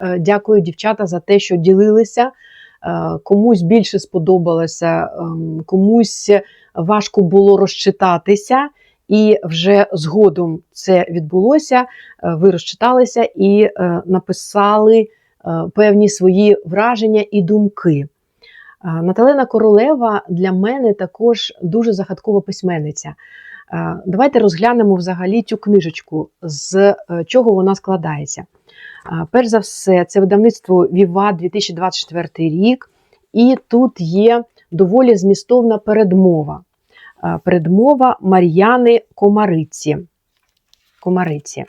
Е, Дякую, дівчата, за те, що ділилися. Е, Комусь більше сподобалося, ем, комусь важко було розчитатися, і вже згодом це відбулося. Е, Ви розчиталися і написали певні свої враження і думки. Наталена Королева для мене також дуже загадкова письменниця. Давайте розглянемо взагалі цю книжечку, з чого вона складається. Перш за все, це видавництво Віва 2024 рік, і тут є доволі змістовна передмова. Передмова Мар'яни Комариці. Комариці.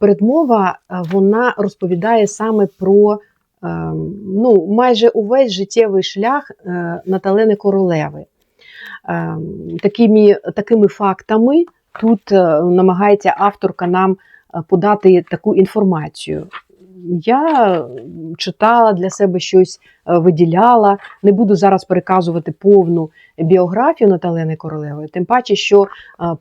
Передмова вона розповідає саме про ну, майже увесь життєвий шлях е, Наталени Королеви. Такими, такими фактами тут е, намагається авторка нам подати таку інформацію. Я читала для себе щось, е, виділяла. Не буду зараз переказувати повну біографію Наталени Королевої, тим паче, що е,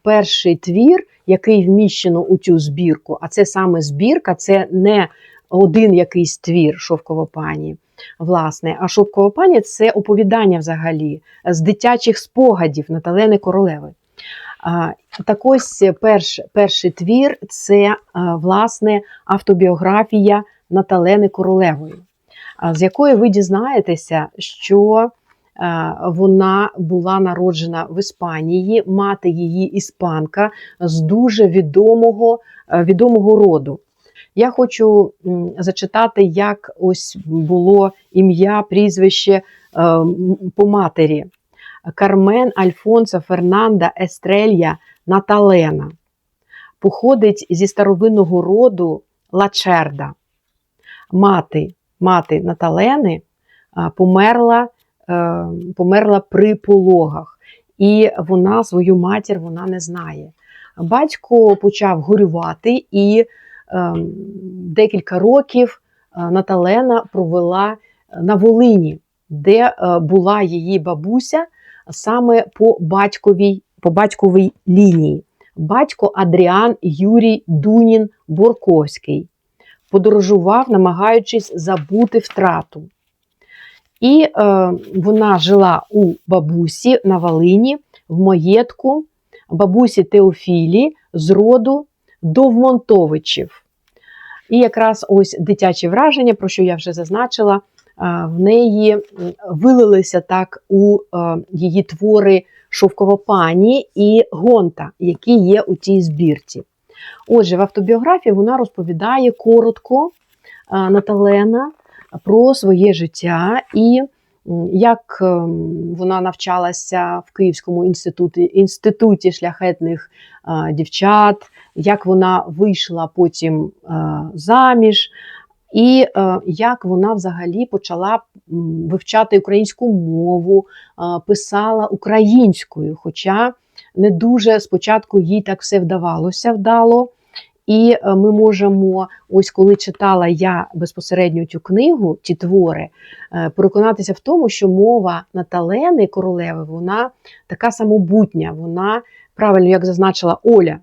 перший твір, який вміщено у цю збірку, а це саме збірка, це не один якийсь твір шовкова пані. Власне, а шовкова пані це оповідання взагалі з дитячих спогадів Наталени Королеви. Так ось перш, перший твір це власне автобіографія Наталени Королевої, з якої ви дізнаєтеся, що вона була народжена в Іспанії, мати її іспанка з дуже відомого, е, відомого роду. Я хочу зачитати, як ось було ім'я, прізвище е, по матері. Кармен Альфонса Фернанда Естрелья Наталена. Походить зі старовинного роду Лачерда. Мати, мати Наталени померла, е, померла при пологах, і вона свою матір вона не знає. Батько почав горювати, і е, декілька років е, Наталена провела на Волині, де була її бабуся саме по батьковій, по батьковій лінії. Батько Адріан Юрій Дунін Борковський подорожував, намагаючись забути втрату. І е, вона жила у бабусі на Волині в маєтку бабусі Теофілі з роду Довмонтовичів. І якраз ось дитячі враження, про що я вже зазначила, в неї вилилися так у е, її твори Шовкова пані і Гонта, які є у цій збірці. Отже, в автобіографії вона розповідає коротко е, Наталена про своє життя і як ем, вона навчалася в Київському інституті, інституті шляхетних е, дівчат, як вона вийшла потім е, заміж, і е, як вона взагалі почала вивчати українську мову, е, писала українською, хоча не дуже спочатку їй так все вдавалося вдало. І е, ми можемо, ось коли читала я безпосередньо цю книгу, ті твори, переконатися в тому, що мова Наталени Королеви вона така самобутня, вона правильно, як зазначила Оля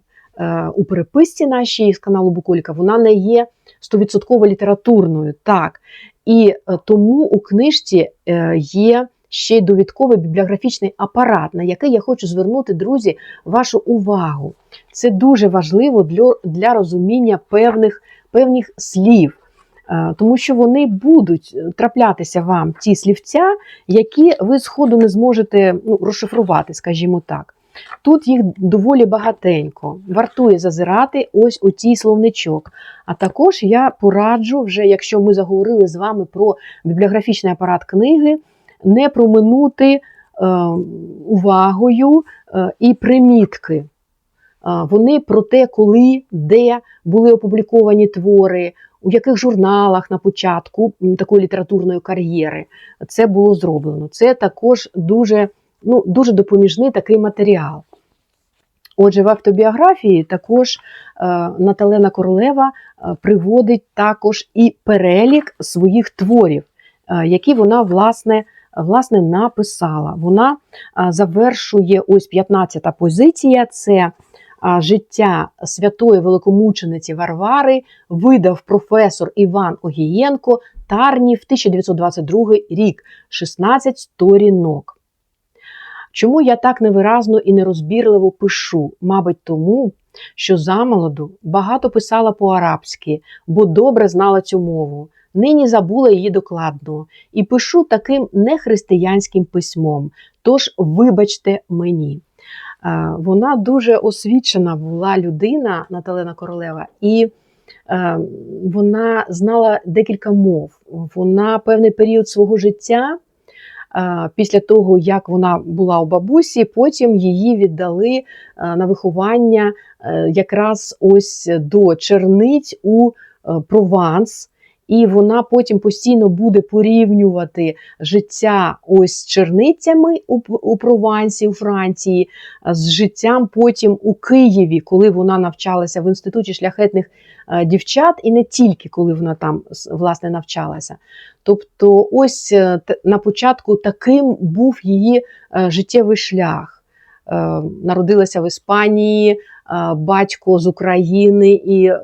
у переписці нашій з каналу Буколіка, вона не є стовідсотково літературною. Так. І е, тому у книжці е, є ще й довідковий бібліографічний апарат, на який я хочу звернути, друзі, вашу увагу. Це дуже важливо для, для розуміння певних, певних слів. Е, Тому що вони будуть траплятися вам ті слівця, які ви сходу не зможете ну, розшифрувати, скажімо так. Тут їх доволі багатенько. Вартує зазирати ось у цей словничок. А також я пораджу, вже якщо ми заговорили з вами про бібліографічний апарат книги, не проминути е, увагою е, і примітки. Е, Вони про те, коли, де були опубліковані твори, у яких журналах на початку такої літературної кар'єри це було зроблено. Це також дуже, ну, дуже допоміжний такий матеріал. Отже, в автобіографії також е, Наталена Королева е, приводить також і перелік своїх творів, е, які вона власне, власне написала. Вона завершує ось 15-та позиція: це життя святої великомучениці Варвари видав професор Іван Огієнко Тарнів 1922 рік, 16 сторінок. Чому я так невиразно і нерозбірливо пишу? Мабуть, тому, що замолоду багато писала по-арабськи, бо добре знала цю мову. Нині забула її докладно і пишу таким нехристиянським письмом. Тож, вибачте мені. Вона дуже освічена була людина, Наталена Королева, і е, вона знала декілька мов. Вона певний період свого життя. Е, Після того, як вона була у бабусі, потім її віддали е, на виховання е, якраз ось до черниць у Прованс, і вона потім постійно буде порівнювати життя ось з черницями у, Провансі, у Франції, з життям потім у Києві, коли вона навчалася в інституті шляхетних е, дівчат, і не тільки коли вона там власне навчалася. Тобто, ось е, на початку таким був її е, життєвий шлях. Народилася в Іспанії, батько з України і е,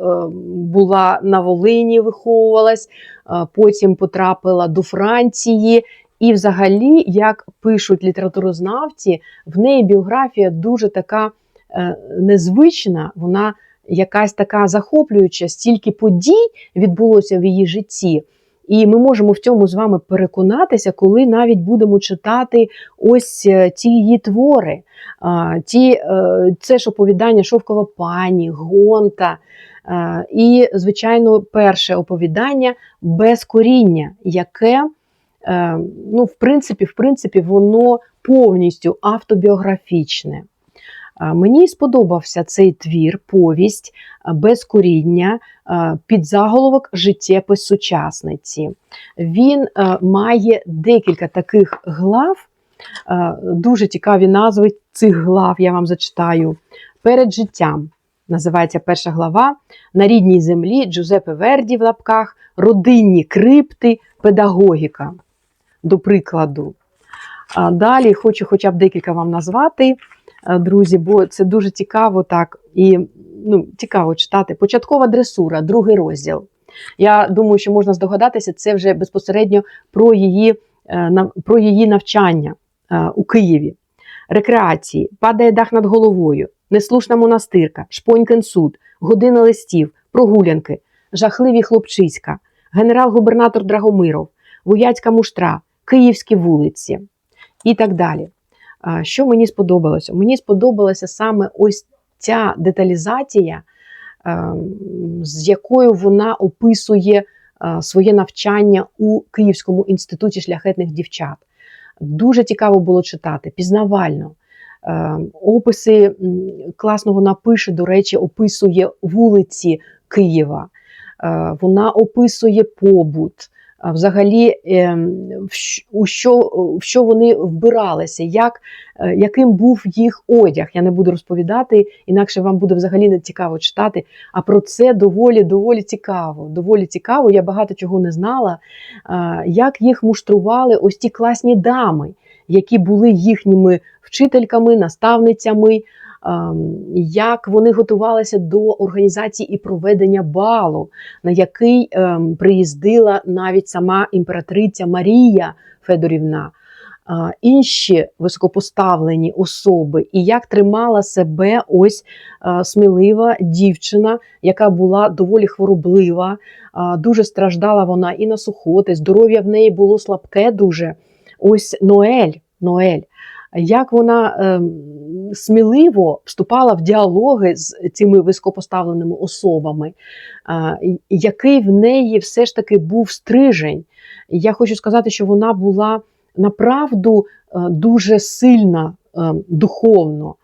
була на Волині, виховувалась, е, потім потрапила до Франції. І, взагалі, як пишуть літературознавці, в неї біографія дуже така е, незвична, вона якась така захоплююча, стільки подій відбулося в її житті. І ми можемо в цьому з вами переконатися, коли навіть будемо читати ось е, ті її твори. Ті, е, це ж оповідання Шовкова пані, Гонта. Е, І, звичайно, перше оповідання без коріння, яке, е, ну, в принципі, в принципі, воно повністю автобіографічне. Мені сподобався цей твір, повість без коріння під заголовок Життєпис сучасниці. Він має декілька таких глав, дуже цікаві назви цих глав, я вам зачитаю. Перед життям називається перша глава. На рідній землі Джузеппе Верді в лапках, родинні крипти, педагогіка. До прикладу. Далі хочу хоча б декілька вам назвати, друзі, бо це дуже цікаво так і ну, цікаво читати. Початкова дресура, другий розділ. Я думаю, що можна здогадатися, це вже безпосередньо про її, е, про її навчання е, у Києві. Рекреації, падає дах над головою, неслушна монастирка, шпонькин суд, година листів, прогулянки, жахливі хлопчиська, генерал-губернатор Драгомиров, вояцька муштра, київські вулиці. І так далі. Що мені сподобалося? Мені сподобалася саме ось ця деталізація, з якою вона описує своє навчання у Київському інституті шляхетних дівчат. Дуже цікаво було читати, пізнавально. Описи м, класно вона пише, до речі, описує вулиці Києва. Вона описує побут. Взагалі, ем, у що, в що вони вбиралися, як, е, яким був їх одяг. Я не буду розповідати, інакше вам буде взагалі не цікаво читати. А про це доволі доволі цікаво. Доволі цікаво. Я багато чого не знала, як їх муштрували ось ті класні дами, які були їхніми вчительками, наставницями. Ем, Як вони готувалися до організації і проведення балу, на який ем, приїздила навіть сама імператриця Марія Федорівна, інші високопоставлені особи, і як тримала себе ось смілива дівчина, яка була доволі хвороблива, дуже страждала вона і на сухоти, здоров'я в неї було слабке дуже. Ось Ноель, Ноель. Як вона ем, сміливо вступала в діалоги з цими високопоставленими особами, який в неї все ж таки був стрижень. Я хочу сказати, що вона була направду е, дуже сильна е, духовно,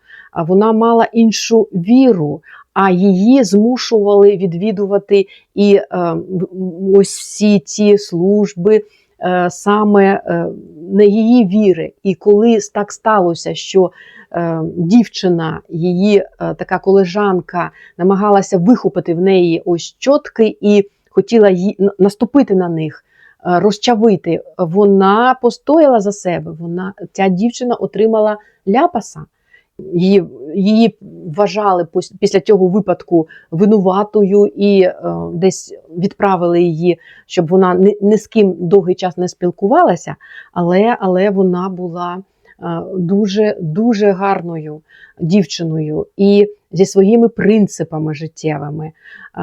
вона мала іншу віру, а її змушували відвідувати і е, ось всі ці служби. Е, Саме е, не її віри, і коли так сталося, що е, дівчина, її така колежанка, намагалася вихопити в неї ось чотки і хотіла н- наступити на них, розчавити. Вона постояла за себе. Вона ця дівчина отримала ляпаса. Її, її вважали після цього випадку винуватою і е, десь відправили її, щоб вона ні, ні з ким довгий час не спілкувалася, але, але вона була дуже, дуже гарною дівчиною і зі своїми принципами життєвими.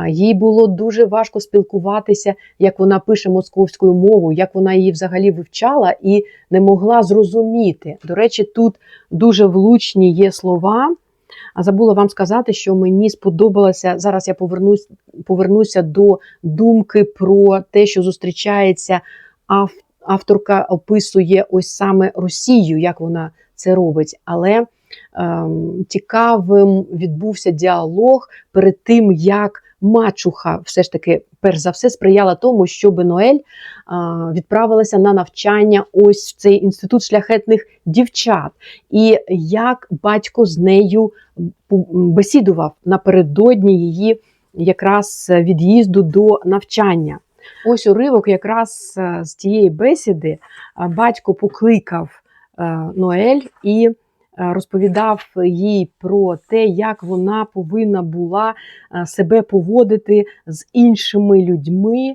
Їй було дуже важко спілкуватися, як вона пише московською мовою, як вона її взагалі вивчала і не могла зрозуміти. До речі, тут дуже влучні є слова. А забула вам сказати, що мені сподобалося. Зараз я повернусь, повернуся до думки про те, що зустрічається ав, авторка описує ось саме Росію, як вона це робить. Але ем, цікавим відбувся діалог перед тим, як мачуха все ж таки, перш за все, сприяла тому, щоб Ноель а, відправилася на навчання ось в цей інститут шляхетних дівчат, і як батько з нею бесідував напередодні її якраз від'їзду до навчання. Ось уривок якраз е, з тієї бесіди е, батько покликав е, Ноель і розповідав їй про те, як вона повинна була себе поводити з іншими людьми.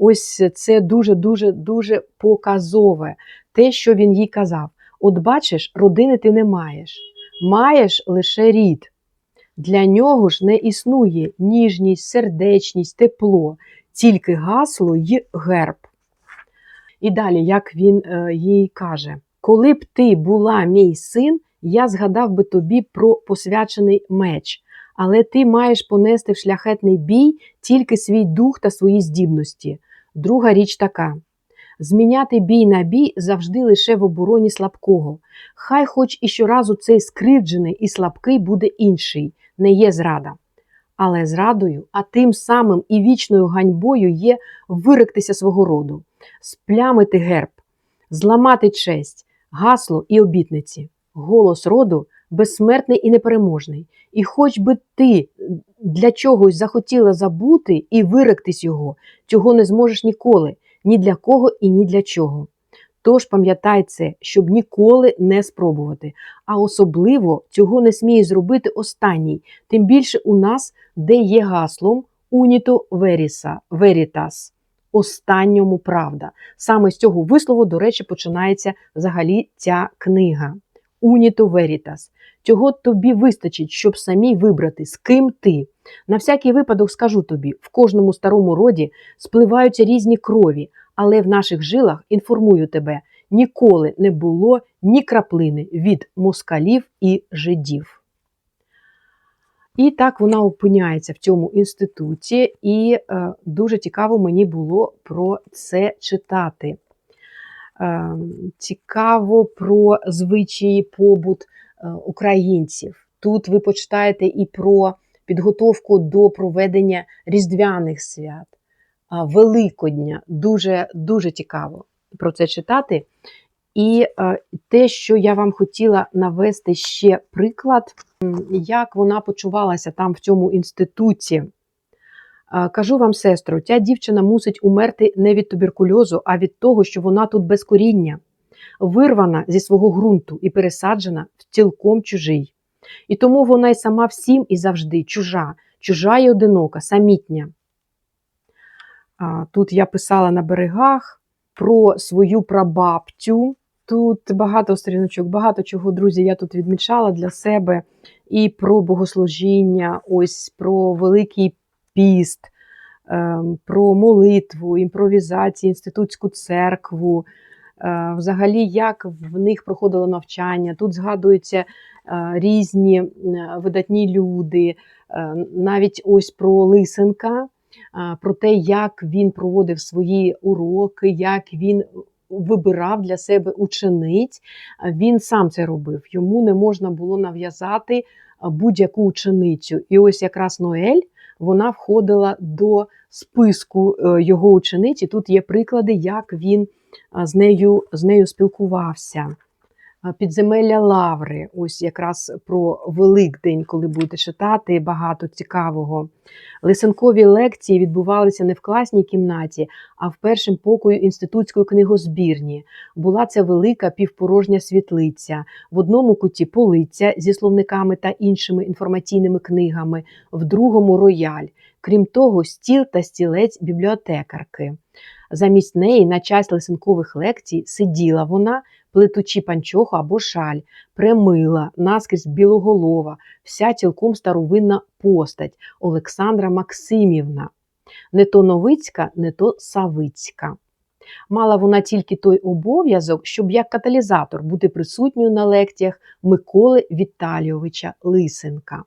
Ось це дуже дуже дуже показове те, що він їй казав. От бачиш, родини ти не маєш, маєш лише рід. Для нього ж не існує ніжність, сердечність, тепло, тільки гасло й герб. І далі, як він е, їй каже: Коли б ти була мій син, я згадав би тобі про посвячений меч, але ти маєш понести в шляхетний бій тільки свій дух та свої здібності. Друга річ така: зміняти бій на бій завжди лише в обороні слабкого. Хай хоч і щоразу цей скривджений і слабкий буде інший, не є зрада. Але зрадою, а тим самим і вічною ганьбою є виректися свого роду, сплямити герб, зламати честь, гасло і обітниці. Голос роду безсмертний і непереможний. І хоч би ти для чогось захотіла забути і виректись його, цього не зможеш ніколи, ні для кого і ні для чого. Тож пам'ятай це, щоб ніколи не спробувати. А особливо цього не сміє зробити останній, тим більше у нас, де є гаслом Уніто Веріса Верітас. Останньому правда. Саме з цього вислову, до речі, починається взагалі ця книга. Уніто Верітас. Цього тобі вистачить, щоб самій вибрати, з ким ти. На всякий випадок скажу тобі: в кожному старому роді спливаються різні крові, але в наших жилах інформую тебе, ніколи не було ні краплини від москалів і жидів. І так вона опиняється в цьому інституті, і е, дуже цікаво мені було про це читати. Е, цікаво про звичаї побут е, українців. Тут ви почитаєте і про підготовку до проведення різдвяних свят, Великодня. Дуже, дуже цікаво про це читати. І е, те, що я вам хотіла навести ще приклад, як вона почувалася там в цьому інституті. Е, Кажу вам, сестру, ця дівчина мусить умерти не від туберкульозу, а від того, що вона тут без коріння, вирвана зі свого ґрунту і пересаджена в цілком чужий. І тому вона й сама всім і завжди чужа, чужа і одинока, самітня. Тут я писала на берегах про свою прабабцю. Тут багато сторіночок, багато чого, друзі, я тут відмічала для себе і про богослужіння, ось про Великий піст, ем, про молитву, імпровізацію, інститутську церкву, е, взагалі, як в них проходило навчання. Тут згадуються е, різні видатні люди, е, навіть ось про Лисенка, про те, як він проводив свої уроки, як він вибирав для себе учениць. Він сам це робив. Йому не можна було нав'язати будь-яку ученицю. І ось якраз Ноель вона входила до списку е, його учениць. І тут є приклади, як він з нею, з нею спілкувався. Підземелля Лаври, ось якраз про Великдень, коли будете читати багато цікавого. Лисенкові лекції відбувалися не в класній кімнаті, а в першому покою інститутської книгозбірні. Була це велика півпорожня світлиця. В одному куті полиця зі словниками та іншими інформаційними книгами, в другому рояль. Крім того, стіл та стілець бібліотекарки. Замість неї на час лисенкових лекцій сиділа вона, плетучи панчоху або шаль, премила, наскрізь білоголова, вся цілком старовинна постать Олександра Максимівна. Не то Новицька, не то Савицька. Мала вона тільки той обов'язок, щоб як каталізатор бути присутньою на лекціях Миколи Віталійовича Лисенка.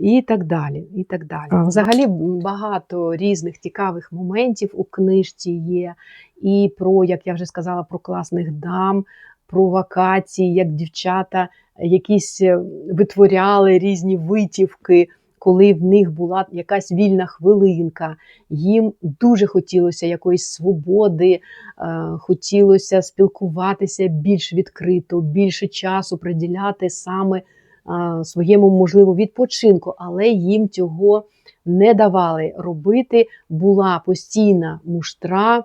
І так далі. і так далі. Ага. Взагалі багато різних цікавих моментів у книжці є. І про, як я вже сказала, про класних дам, про вакації, як дівчата якісь е, витворяли різні витівки, коли в них була якась вільна хвилинка. Їм дуже хотілося якоїсь свободи, е, хотілося спілкуватися більш відкрито, більше часу приділяти саме своєму можливо відпочинку, але їм цього не давали робити. Була постійна муштра.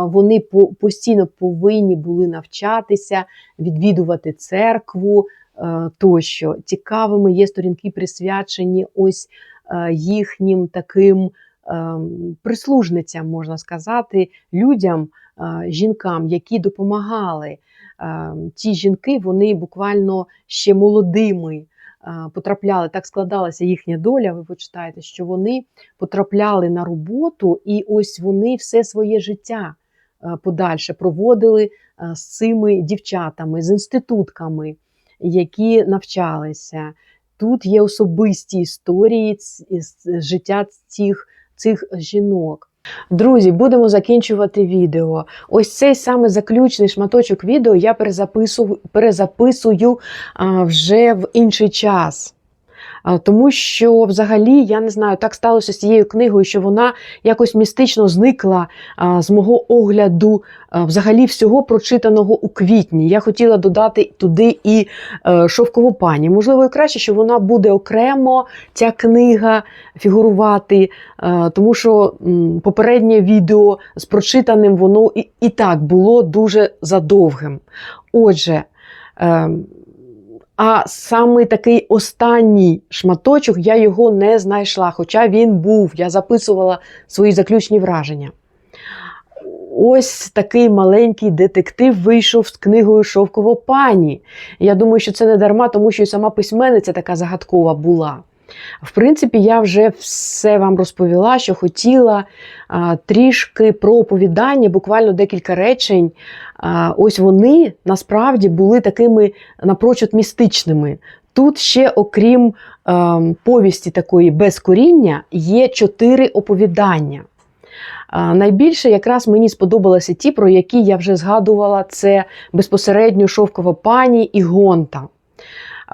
Вони постійно повинні були навчатися, відвідувати церкву е, тощо. Цікавими є сторінки, присвячені ось е, їхнім таким ем, прислужницям, можна сказати, людям, е, жінкам, які допомагали. Ті жінки вони буквально ще молодими е, потрапляли, так складалася їхня доля. Ви почитаєте, що вони потрапляли на роботу, і ось вони все своє життя е, подальше проводили е, з цими дівчатами, з інститутками, які навчалися. Тут є особисті історії із життя цих, цих жінок. Друзі, будемо закінчувати відео. Ось цей саме заключний шматочок відео я перезаписую, перезаписую а, вже в інший час. Тому що взагалі, я не знаю, так сталося з цією книгою, що вона якось містично зникла з мого огляду взагалі всього прочитаного у квітні. Я хотіла додати туди і е, шовкову пані. Можливо, і краще, що вона буде окремо, ця книга фігурувати, тому що попереднє відео з прочитаним воно і, і так було дуже задовгим. Отже, е, а саме такий останній шматочок я його не знайшла, хоча він був, я записувала свої заключні враження. Ось такий маленький детектив вийшов з книгою Шовкова пані. Я думаю, що це не дарма, тому що і сама письменниця така загадкова була. В принципі, я вже все вам розповіла, що хотіла а, трішки про оповідання, буквально декілька речень. Ось вони насправді були такими напрочуд містичними. Тут ще, окрім ем, повісті такої без коріння, є чотири оповідання. Найбільше якраз мені сподобалися ті, про які я вже згадувала, це безпосередньо Шовкова пані і Гонта.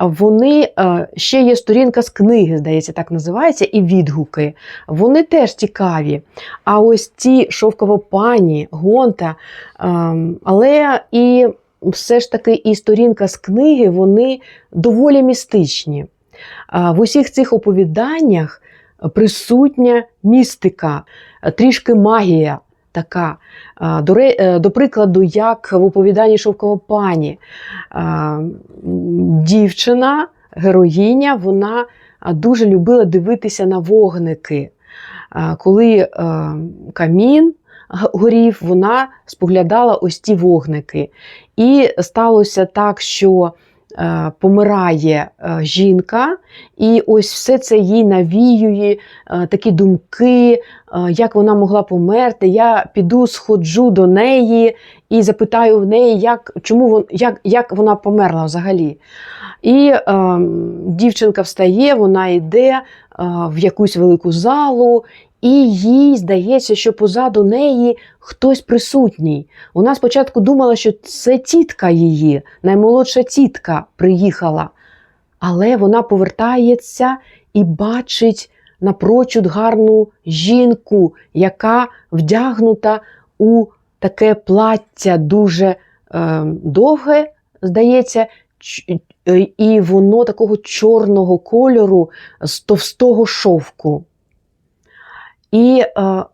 Вони е, ще є сторінка з книги, здається, так називається, і відгуки. Вони теж цікаві. А ось ці шовкова пані, гонта, ем, але і все ж таки і сторінка з книги, вони доволі містичні. В усіх цих оповіданнях присутня містика, трішки магія така. До, е, до прикладу, як в оповіданні Шовкова пані, дівчина, героїня, вона дуже любила дивитися на вогники. Коли е, камін горів, вона споглядала ось ті вогники. І сталося так, що помирає е, жінка, і ось все це їй навіює е, такі думки, е, як вона могла померти. Я піду, сходжу до неї і запитаю в неї, як, чому як, як вона померла взагалі. І е, дівчинка встає, вона йде е, в якусь велику залу, і їй здається, що позаду неї хтось присутній. Вона спочатку думала, що це тітка її, наймолодша тітка приїхала. Але вона повертається і бачить напрочуд гарну жінку, яка вдягнута у таке плаття дуже е, довге, здається, і воно такого чорного кольору з товстого шовку. І е,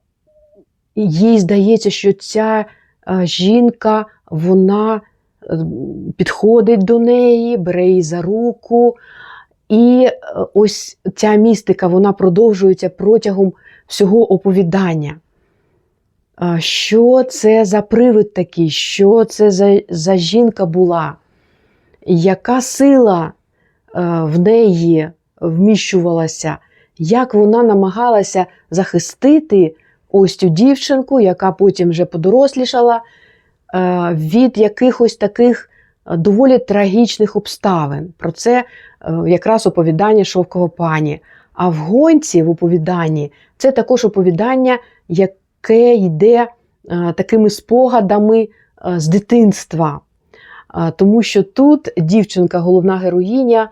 їй здається, що ця е, жінка вона е, підходить до неї, бере її за руку. І е, ось ця містика вона продовжується протягом всього оповідання. Що це за привид такий? Що це за, за жінка була? Яка сила в неї вміщувалася? Як вона намагалася захистити ось цю дівчинку, яка потім вже подорослішала, е, від якихось таких е, доволі трагічних обставин. Про це е, якраз оповідання Шовкова пані. А в гонці в оповіданні це також оповідання, яке йде такими спогадами з дитинства. Тому що тут дівчинка, головна героїня,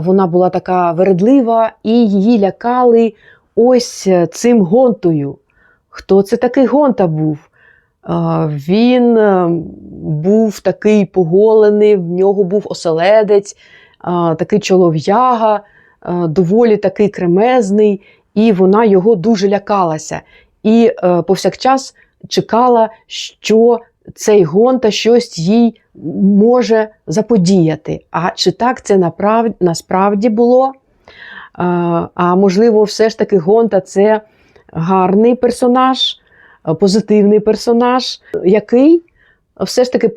вона була така вередлива, і її лякали ось е, цим гонтою. Хто це такий гонта був? Він е, був такий поголений, в нього був оселедець, такий чолов'яга, доволі такий кремезний, і вона його дуже лякалася. І е, повсякчас чекала, що цей гонта щось їй може заподіяти. А чи так це направ- насправді було? А можливо, все ж таки Гонта це гарний персонаж, е, позитивний персонаж, який все ж таки е,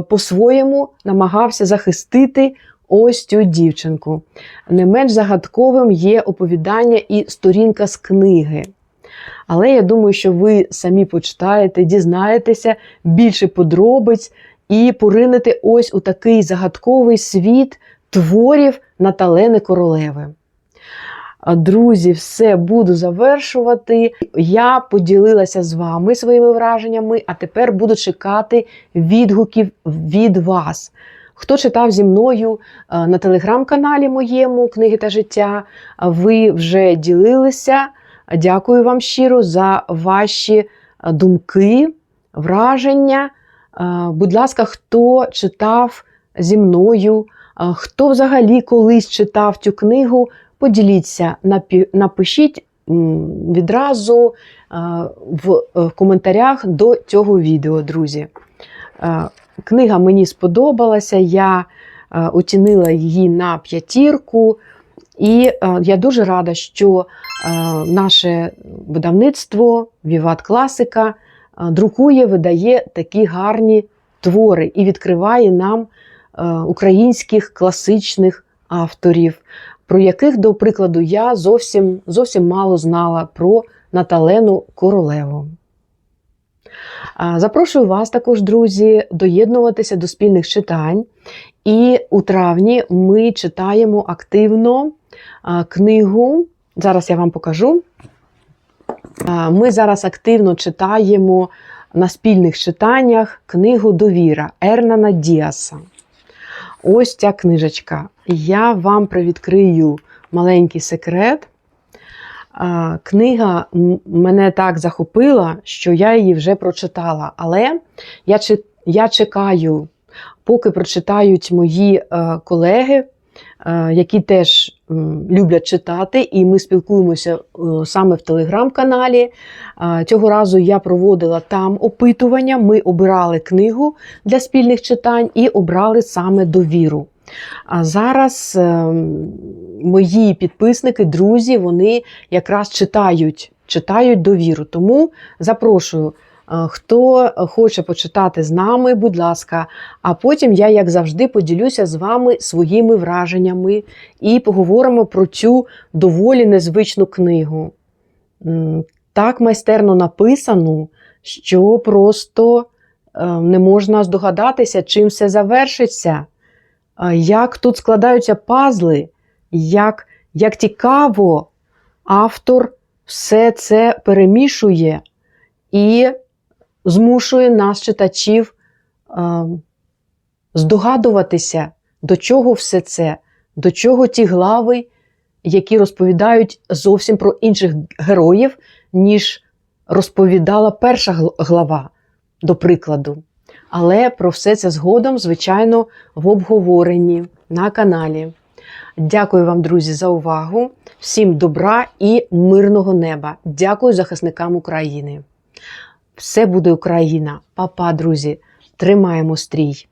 по-своєму намагався захистити ось цю дівчинку. Не менш загадковим є оповідання і сторінка з книги. Але я думаю, що ви самі почитаєте, дізнаєтеся більше подробиць і поринете ось у такий загадковий світ творів Наталени Королеви. Друзі, все буду завершувати. Я поділилася з вами своїми враженнями, а тепер буду чекати відгуків від вас. Хто читав зі мною на телеграм-каналі моєму Книги та життя, ви вже ділилися. Дякую вам щиро за ваші думки, враження. Будь ласка, хто читав зі мною, хто взагалі колись читав цю книгу, поділіться, напишіть відразу е, в коментарях до цього відео, друзі. Книга мені сподобалася, я оцінила її на п'ятірку, і е, я дуже рада, що е, наше видавництво Віват Класика друкує, видає такі гарні твори і відкриває нам е, українських класичних авторів, про яких, до прикладу, я зовсім, зовсім мало знала про Наталену Королеву. Запрошую вас також, друзі, доєднуватися до спільних читань. І у травні ми читаємо активно книгу. Зараз я вам покажу. Ми зараз активно читаємо на спільних читаннях книгу Довіра Ернана Діаса. Ось ця книжечка. Я вам привідкрию маленький секрет. Книга мене так захопила, що я її вже прочитала. Але я, я чекаю, поки прочитають мої е, колеги, які теж люблять читати, і ми спілкуємося е, саме в телеграм-каналі. Е, Цього разу я проводила там опитування. Ми обирали книгу для спільних читань і обрали саме довіру. А зараз е, мої підписники, друзі, вони якраз читають, читають довіру. Тому запрошую, е, хто хоче почитати з нами, будь ласка. А потім я, як завжди, поділюся з вами своїми враженнями і поговоримо про цю доволі незвичну книгу. Так майстерно написану, що просто е, не можна здогадатися, чим все завершиться як тут складаються пазли, як, як цікаво автор все це перемішує і змушує нас, читачів, здогадуватися, до чого все це, до чого ті глави, які розповідають зовсім про інших героїв, ніж розповідала перша глава, до прикладу. Але про все це згодом, звичайно, в обговоренні на каналі. Дякую вам, друзі, за увагу. Всім добра і мирного неба. Дякую захисникам України. Все буде Україна. Па-па, друзі. Тримаємо стрій.